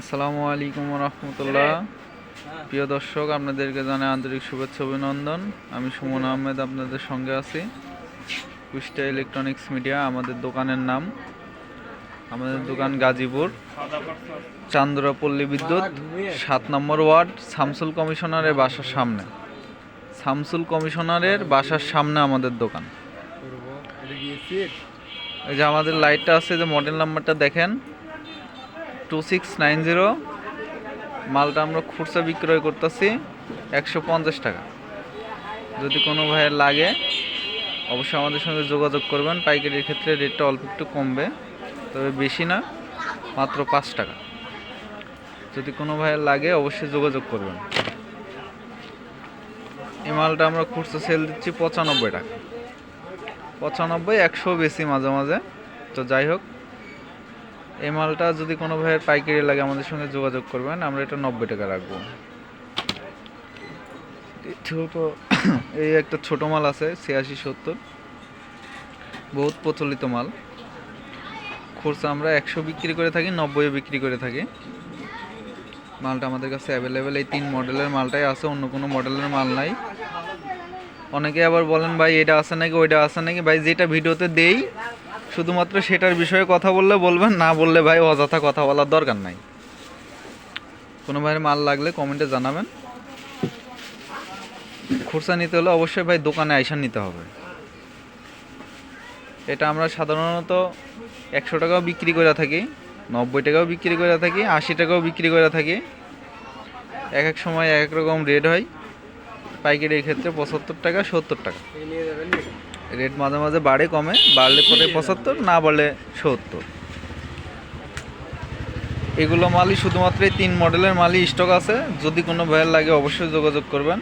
আসসালামু আলাইকুম রহমতুল্লাহ। প্রিয় দর্শক, আপনাদেরকে জানাই আন্তরিক শুভেচ্ছা, অভিনন্দন। আমি সুমন আহমেদ, আপনাদের সঙ্গে আছি। কুষ্টা ইলেকট্রনিক্স মিডিয়া, আমাদের দোকানের নাম। আমাদের দোকান গাজীপুর। চান্দরাপল্লী বিদ্যুৎ, সাত নম্বর ওয়ার্ড, শামসুল কমিশনারের বাসার সামনে। শামসুল কমিশনারের বাসার সামনে আমাদের দোকান। এই যে আমাদের লাইটটা আছে, যে মডেল নাম্বারটা দেখেন। টু সিক্স নাইন জিরো মালটা আমরা খুচরা বিক্রয় করতেছি একশো পঞ্চাশ টাকা। যদি কোনো ভাইয়ের লাগে, অবশ্যই আমাদের সঙ্গে যোগাযোগ করবেন। পাইকারির ক্ষেত্রে রেটটা অল্প একটু কমবে, তবে বেশি না, মাত্র পাঁচ টাকা। যদি কোনো ভাইয়ের লাগে, অবশ্যই যোগাযোগ করবেন। এই মালটা আমরা খুচরা সেল দিচ্ছি পঁচানব্বই টাকা। পঁচানব্বই একশো বেশি মাঝে মাঝে। তো যাই হোক এই মালটা যদি কোনো ভাইয়ের পাইকারি লাগে, আমাদের সঙ্গে যোগাযোগ করবেন। আমরা এটা নব্বই টাকা রাখব। ছোট এই একটা ছোট মাল আছে, ছিয়াশি সত্তর। বহুত প্রচলিত মাল। খুচরা আমরা একশো বিক্রি করে থাকি, নব্বইও বিক্রি করে থাকি। মালটা আমাদের কাছে অ্যাভেলেবেল এই তিন মডেলের মালটাই আছে, অন্য কোনো মডেলের মাল নাই। অনেকে আবার বলেন, ভাই, এটা আছে নাকি, ওইটা আছে নাকি? ভাই, যেটা ভিডিওতে দেই শুধুমাত্র সেটার বিষয়ে কথা বললে বলবেন, না বললে ভাই অযথা কথা বলার দরকার নাই। কোনো ভাইয়ের মাল লাগলে কমেন্টে জানাবেন। খুরসা নিতে হলে অবশ্যই ভাই দোকানে আইসা নিতে হবে। এটা আমরা সাধারণত একশো টাকাও বিক্রি করে থাকি, নব্বই টাকাও বিক্রি করে থাকি, আশি টাকাও বিক্রি করে থাকি। এক এক সময় এক এক রকম রেট হয়। পাইকারির ক্ষেত্রে পঁচাত্তর টাকা, সত্তর টাকা। রেট মাঝে মাঝে বাড়ে কমে। বাড়লে পরে পঁচাত্তর না বাড়লে সত্তর। এগুলো মালই শুধুমাত্র এই তিন মডেলের মালই স্টক আছে। যদি কোনো ভাইয়ের লাগে অবশ্যই যোগাযোগ করবেন।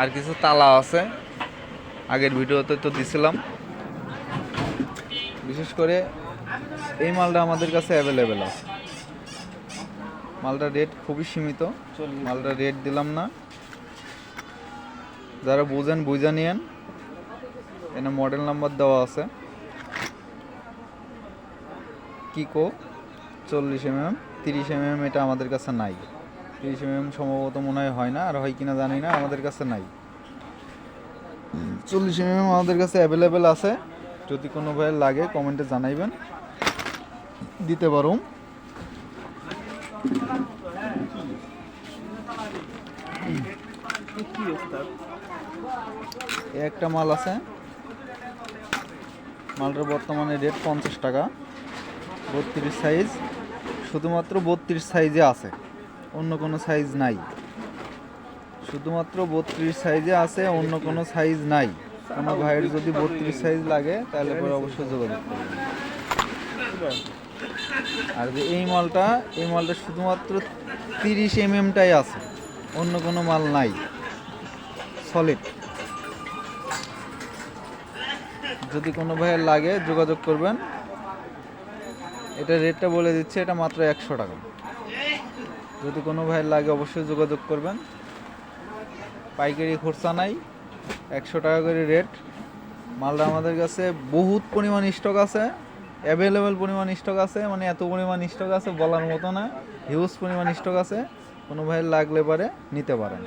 আর কিছু তালা আছে। আগের ভিডিওতে তো দিছিলাম। বিশেষ করে এই মালটা আমাদের কাছে অ্যাভেলেবেল আছে। মালটার রেট খুবই সীমিত। মালটা রেট দিলাম না। যারা বুঝেন বুঝে নিয়েন। এখানে মডেল নাম্বার দেওয়া আছে। কিকো চল্লিশ এম এম তিরিশ এম এম এটা আমাদের কাছে নাই। তিরিশ এম এম সম্ভবত মনে হয় হয় না আর হয় কিনা জানি না আমাদের কাছে নাই। চল্লিশ এম এম আমাদের কাছে অ্যাভেলেবেল আছে। যদি কোনো ভাইয়ের লাগে কমেন্টে জানাইবেন। দিতে পারুম এ একটা মাল আছে। মালটার বর্তমানে রেট পঞ্চাশ টাকা, বত্রিশ সাইজ শুধুমাত্র বত্রিশ সাইজে আছে, অন্য কোনো সাইজ নাই। শুধুমাত্র বত্রিশ সাইজে আছে, অন্য কোনো সাইজ নাই। কোনো ভাইয়ের যদি বত্রিশ সাইজ লাগে, তাহলে পরে অবশ্যই যোগাযোগ করবেন। আর যে এই মালটা এই মালটা শুধুমাত্র তিরিশ এম এমটাই আছে, অন্য কোনো মাল নাই। সলিড যদি কোনো ভাইয়ের লাগে, যোগাযোগ করবেন। এটা রেটটা বলে দিচ্ছে, এটা মাত্র একশো টাকা। যদি কোনো ভাইয়ের লাগে, অবশ্যই যোগাযোগ করবেন। পাইকারি খরচা নাই, একশো টাকা করে রেট। মালটা আমাদের কাছে বহুত পরিমাণ স্টক আছে অ্যাভেলেবেল পরিমাণ স্টক আছে মানে এত পরিমাণ স্টক আছে বলার মতো না হিউজ পরিমাণ স্টক আছে। কোনো ভাইয়ের লাগলে পারে, নিতে পারেন।